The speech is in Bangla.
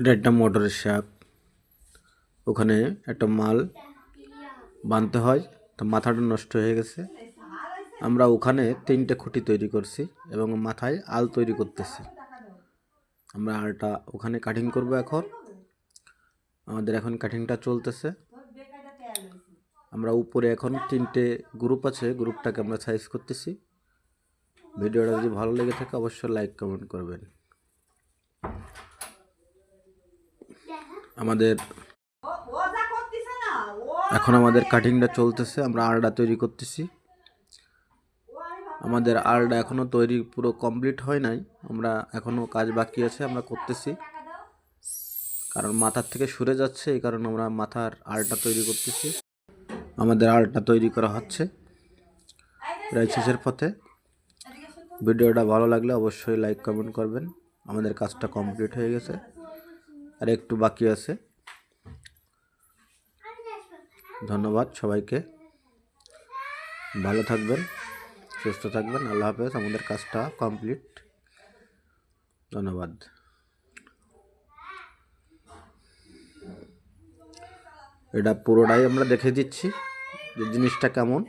এটা একটা মোটরের শ্যাপ ওখানে একটা মাল বানতে হয়, তো মাথাটা নষ্ট হয়ে গেছে। আমরা ওখানে তিনটে খুঁটি তৈরি করছি এবং মাথায় আল তৈরি করতেছি। আমরা আলটা ওখানে কাটিং করব এখন। আমাদের এখন কাটিংটা চলতেছে। আমরা উপরে এখন তিনটে গ্রুপ আছে গ্রুপটাকে আমরা সাইজ করতেছি। ভিডিওটা যদি ভালো লেগে থাকে, অবশ্যই লাইক কমেন্ট করবেন। আমাদের এখন আমাদের কাটিংটা চলতেছে, আমরা আলটা তৈরি করতেছি। আমাদের আলটা এখনও তৈরি পুরো কমপ্লিট হয় নাই, আমরা এখনও কাজ বাকি আছে, আমরা করতেছি। কারণ মাথার থেকে সরে যাচ্ছে, এই কারণে আমরা মাথার আলটা তৈরি করতেছি। আমাদের আলটা তৈরি করা হচ্ছে। প্রায় শেষের পথে। ভিডিওটা ভালো লাগলে অবশ্যই লাইক কমেন্ট করবেন। আমাদের কাজটা কমপ্লিট হয়ে গেছে। আর একটু বাকি আছে। ধন্যবাদ সবাইকে। ভালো থাকবেন, সুস্থ থাকবেন। আল্লাহ হাফেজ, আমাদের কাজটা কমপ্লিট। ধন্যবাদ। এটা পুরোটাই আমরা দেখে দিচ্ছি যে জিনিসটা কেমন।